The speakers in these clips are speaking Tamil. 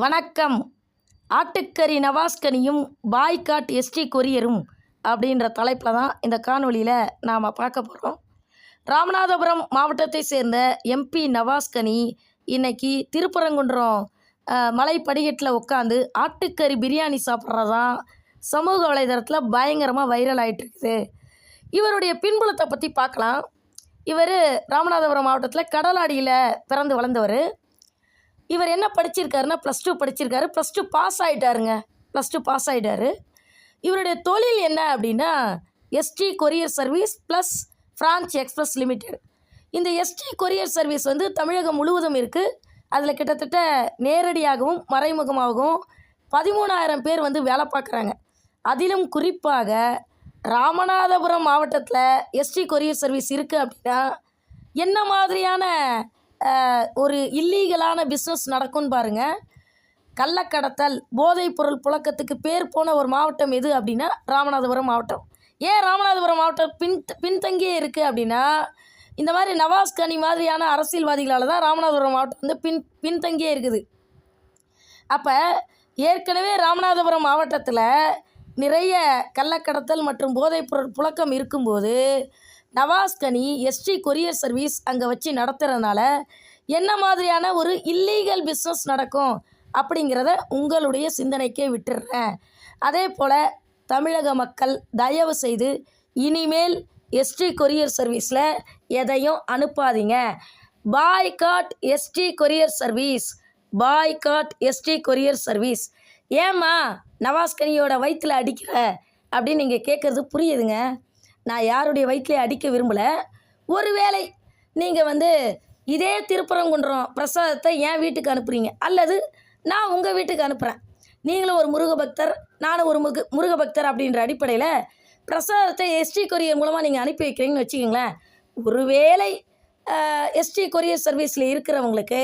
வணக்கம். ஆட்டுக்கறி நவாஸ்கனியும் பாய்காட் எஸ்டி கொரியரும் அப்படின்ற தலைப்பில் தான் இந்த காணொலியில் நாம் பார்க்க போகிறோம் ராமநாதபுரம் மாவட்டத்தை சேர்ந்த எம்பி நவாஸ்கனி இன்னைக்கு திருப்பரங்குன்றம் மலை படிக்கட்டில் உட்காந்து ஆட்டுக்கறி பிரியாணி சாப்பிட்றதான் சமூக வலைதளத்தில் பயங்கரமாக வைரல் ஆயிட்டு இருக்குது. இவருடைய பின்புலத்தை பற்றி பார்க்கலாம். இவர் ராமநாதபுரம் மாவட்டத்தில் கடலாடியில் பிறந்து வளர்ந்தவர். இவர் என்ன படிச்சிருக்காருன்னா ப்ளஸ் டூ படிச்சிருக்காரு. ப்ளஸ் டூ பாஸ் ஆகிட்டாருங்க ப்ளஸ் டூ பாஸ் ஆகிட்டாரு இவருடைய தொழில் என்ன அப்படின்னா ST courier service plus Franch express limited இந்த எஸ்டி கொரியர் சர்வீஸ் வந்து தமிழகம் முழுவதும் இருக்குது அதில் கிட்டத்தட்ட நேரடியாகவும் மறைமுகமாகவும் பதிமூணாயிரம் பேர் வந்து வேலை பார்க்குறாங்க. அதிலும் குறிப்பாக ராமநாதபுரம் மாவட்டத்தில் எஸ்டி கொரியர் சர்வீஸ் இருக்குது அப்படின்னா என்ன மாதிரியான ஒரு இல்லீகலான பிஸ்னஸ் நடக்கும்னு பாருங்கள் கள்ளக்கடத்தல் போதைப் பொருள் புழக்கத்துக்கு பேர் போன ஒரு மாவட்டம் எது அப்படின்னா ராமநாதபுரம் மாவட்டம். ஏன் ராமநாதபுரம் மாவட்டம் பின் பின்தங்கியே இருக்குது அப்படின்னா இந்த மாதிரி நவாஸ் கனி மாதிரியான அரசியல்வாதிகளால் தான் ராமநாதபுரம் மாவட்டம் வந்து பின் பின்தங்கியே இருக்குது. அப்போ ஏற்கனவே ராமநாதபுரம் மாவட்டத்தில் நிறைய கள்ளக்கடத்தல் மற்றும் போதைப்பொருள் புழக்கம் இருக்கும்போது நவாஸ்கனி எஸ்டி கொரியர் சர்வீஸ் அங்கே வச்சு நடத்துகிறதுனால என்ன மாதிரியான ஒரு இல்லீகல் பிஸ்னஸ் நடக்கும் அப்படிங்கிறத உங்களுடைய சிந்தனைக்கே விட்டுடுறேன் அதே போல் தமிழக மக்கள் தயவு செய்து இனிமேல் எஸ்டி கொரியர் சர்வீஸில் எதையும் அனுப்பாதீங்க. Boycott ST courier service boycott ST courier service. ஏம்மா நவாஸ்கனியோட வயிற்றில் அடிக்கிற அப்படின்னு நீங்கள் கேட்குறது புரியுதுங்க? நான் யாருடைய வயிற்றுலையும் அடிக்க விரும்பலை. ஒருவேளை நீங்கள் வந்து இதே திருப்பரங்குன்றம் பிரசாதத்தை என் வீட்டுக்கு அனுப்புகிறீங்க அல்லது நான் உங்கள் வீட்டுக்கு அனுப்புகிறேன் நீங்களும் ஒரு முருக பக்தர் நானும் ஒரு முருக முருக பக்தர் அப்படின்ற அடிப்படையில் பிரசாதத்தை எஸ்டி கொரியர் மூலமாக நீங்கள் அனுப்பி வைக்கிறீங்கன்னு வச்சுக்கிங்களேன். ஒருவேளை எஸ்டி கொரியர் சர்வீஸில் இருக்கிறவங்களுக்கு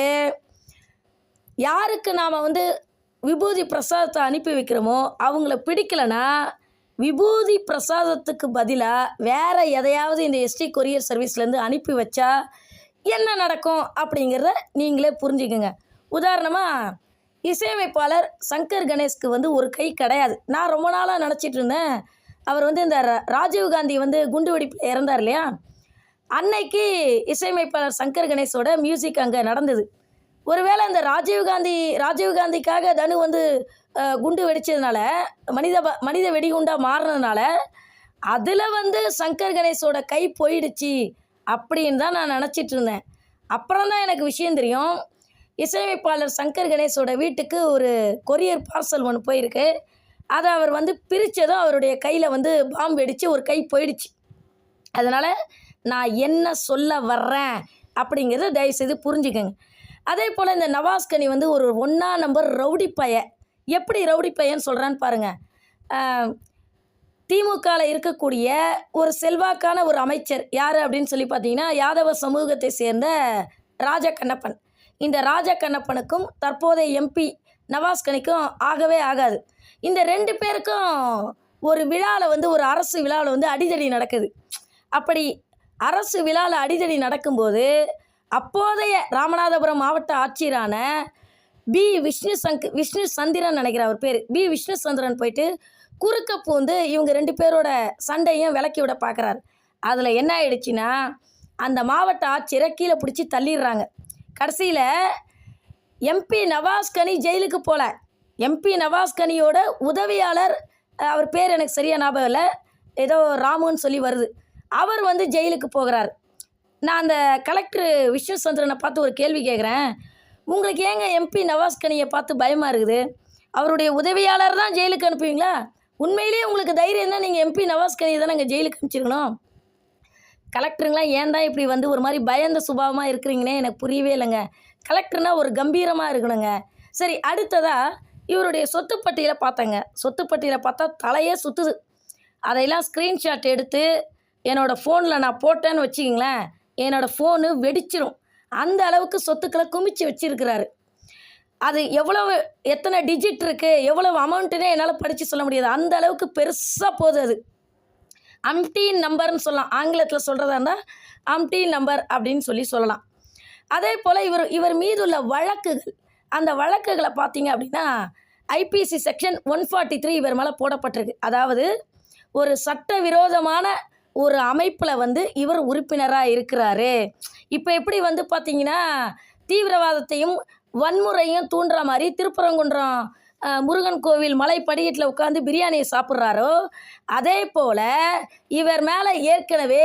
யாருக்கு நாம் வந்து விபூதி பிரசாதத்தை அனுப்பி வைக்கிறோமோ அவங்கள பிடிக்கலைன்னா விபூதி பிரசாதத்துக்கு பதிலாக வேறு எதையாவது இந்த எஸ்டி கொரியர் சர்வீஸ்லேருந்து அனுப்பி வச்சா என்ன நடக்கும் அப்படிங்கிறத நீங்களே புரிஞ்சுக்கோங்க. உதாரணமாக இசையமைப்பாளர் சங்கர் கணேஷ்க்கு வந்து ஒரு கை கிடையாது. நான் ரொம்ப நாளாக நினச்சிட்டு இருந்தேன். அவர் வந்து இந்த ராஜீவ்காந்தி ராஜீவ் காந்தி வந்து குண்டு வெடிப்பில் இறந்தார் இல்லையா? அன்னைக்கு இசையமைப்பாளர் சங்கர் கணேஷோட மியூசிக் அங்கே நடந்தது. ஒருவேளை இந்த ராஜீவ்காந்தி ராஜீவ்காந்திக்காக தனு வந்து குண்டு வெடிச்சதுனால மனித மனித வெடிகுண்டாக மாறினதுனால அதில் வந்து சங்கர் கணேஷோட கை போயிடுச்சு அப்படின்னு தான் நான் நினச்சிட்டு இருந்தேன். அப்புறம் தான் எனக்கு விஷயம் தெரியும். இசையமைப்பாளர் சங்கர் கணேஷோட வீட்டுக்கு ஒரு கொரியர் பார்சல் ஒன்று போயிருக்கு. அதை அவர் வந்து பிரித்ததும் அவருடைய கையில் வந்து பாம்பு வெடித்து ஒரு கை போயிடுச்சு. அதனால் நான் என்ன சொல்ல வர்றேன் அப்படிங்கிறத தயவுசெய்து புரிஞ்சுக்கங்க. அதே போல் இந்த நவாஸ்கனி வந்து ஒரு ஒன்றா நம்பர் ரவுடி பைய. எப்படி ரவுடி பையன்னு சொல்கிறான்னு பாருங்கள் திமுகவில் இருக்கக்கூடிய ஒரு செல்வாக்கான ஒரு அமைச்சர் யார் அப்படின்னு சொல்லி பார்த்தீங்கன்னா யாதவ சமூகத்தை சேர்ந்த ராஜ கண்ணப்பன் இந்த ராஜ கண்ணப்பனுக்கும் தற்போதைய எம்பி நவாஸ்கனிக்கும் ஆகவே ஆகாது. இந்த ரெண்டு பேருக்கும் ஒரு விழாவில் வந்து ஒரு அரசு விழாவில் வந்து அடிதடி நடக்குது. அப்படி அரசு விழாவில் அடிதடி நடக்கும்போது அப்போதைய ராமநாதபுரம் மாவட்ட ஆட்சியரான பி. விஷ்ணு சங்க் விஷ்ணு சந்திரன் நினைக்கிற அவர் பேர். பி. விஷ்ணு சந்திரன் போயிட்டு குறுக்க பூந்து இவங்க ரெண்டு பேரோட சண்டையும் விளக்கி விட பார்க்குறாரு அதில் என்ன ஆயிடுச்சுன்னா அந்த மாவட்ட ஆட்சியரை கீழே பிடிச்சி தள்ளிடுறாங்க. கடைசியில் எம்பி நவாஸ்கனி ஜெயிலுக்கு போகல எம்பி நவாஸ்கனியோட உதவியாளர் அவர் பேர் எனக்கு சரியாக ஞாபகம் இல்லை. ஏதோ ராமுன்னு சொல்லி வருது. அவர் வந்து ஜெயிலுக்கு போகிறார். நான் அந்த கலெக்டர் விஷ்ணு சந்திரனை பார்த்து ஒரு கேள்வி கேட்குறேன். உங்களுக்கு ஏங்க எம்பி நவாஸ்கனியை பார்த்து பயமாக இருக்குது? அவருடைய உதவியாளர் தான் ஜெயிலுக்கு அனுப்புவீங்களா? உண்மையிலேயே உங்களுக்கு தைரியம் தான் நீங்கள் எம்பி நவாஸ்கனியை தான் நாங்கள் ஜெயிலுக்கு அனுப்பிச்சிருக்கணும்? கலெக்டருங்களாம் ஏன் தான் இப்படி வந்து ஒரு மாதிரி பயந்த சுபாவமாக இருக்கிறீங்கன்னே எனக்கு புரியவே இல்லைங்க. கலெக்டர்னா ஒரு கம்பீரமாக இருக்கணுங்க. சரி அடுத்ததாக இவருடைய சொத்து பட்டியலை பார்த்தேங்க. சொத்து பட்டியலை பார்த்தா தலையே சுற்றுது அதையெல்லாம் ஸ்க்ரீன்ஷாட் எடுத்து என்னோடய ஃபோனில் நான் போட்டேன்னு வச்சுக்கிங்களேன். என்னோடய ஃபோனு வெடிச்சிரும். அந்த அளவுக்கு சொத்துக்களை குமிச்சு வச்சிருக்கிறாரு. அது எவ்வளவு எத்தனை டிஜிட் இருக்குது எவ்வளவு அமௌண்ட்டுனே என்னால் படித்து சொல்ல முடியாது. அந்த அளவுக்கு பெருசாக போகுது அது. அம்டீன் நம்பர்னு சொல்லலாம். ஆங்கிலத்தில் சொல்கிறதா இருந்தால் அம்டீன் நம்பர் அப்படின்னு சொல்லி சொல்லலாம். அதே போல் இவர் இவர் மீது உள்ள வழக்குகள் அந்த வழக்குகளை பார்த்தீங்க அப்படின்னா IPC section one forty three இவர் மேலே போடப்பட்டிருக்கு. அதாவது ஒரு சட்டவிரோதமான ஒரு அமைப்பில் வந்து இவர் உறுப்பினராக இருக்கிறாரு. இப்போ எப்படி வந்து பார்த்தீங்கன்னா தீவிரவாதத்தையும் வன்முறையும் தூண்டுற மாதிரி திருப்பரங்குன்றம் முருகன் கோவில் மலை படிக்கட்டில் உட்காந்து பிரியாணியை சாப்பிட்றாரோ அதே போல் இவர் மேலே ஏற்கனவே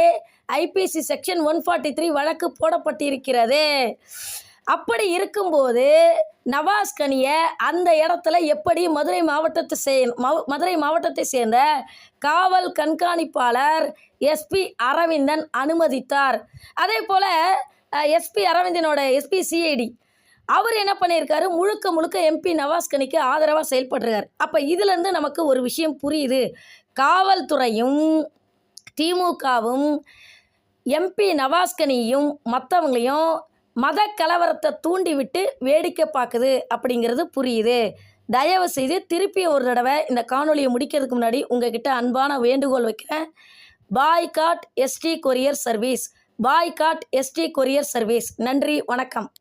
IPC section one forty three வழக்கு போடப்பட்டிருக்கிறது. அப்படி இருக்கும்போது நவாஸ் கனியை அந்த இடத்துல எப்படி மதுரை மாவட்டத்தை சே மதுரை மாவட்டத்தை சேர்ந்த காவல் கண்காணிப்பாளர் எஸ்பி அரவிந்தன் அனுமதித்தார். அதே போல் எஸ்பி அரவிந்தனோட எஸ்பி சிஐடி அவர் என்ன பண்ணியிருக்காரு? முழுக்க முழுக்க எம்பி நவாஸ்கனிக்கு ஆதரவாக செயல்படுறார். அப்போ இதுலேருந்து நமக்கு ஒரு விஷயம் புரியுது. காவல்துறையும் திமுகவும் எம்பி நவாஸ்கனியும் மற்றவங்களையும் மத கலவரத்தை தூண்டிவிட்டு வேடிக்கை பார்க்குது அப்படிங்கிறது புரியுது. தயவு செய்து திருப்பி ஒரு தடவை இந்த காணொலியை முடிக்கிறதுக்கு முன்னாடி உங்ககிட்ட அன்பான வேண்டுகோள் வைக்கிறேன். Boycott ST courier service. Boycott ST courier service. நன்றி வணக்கம்.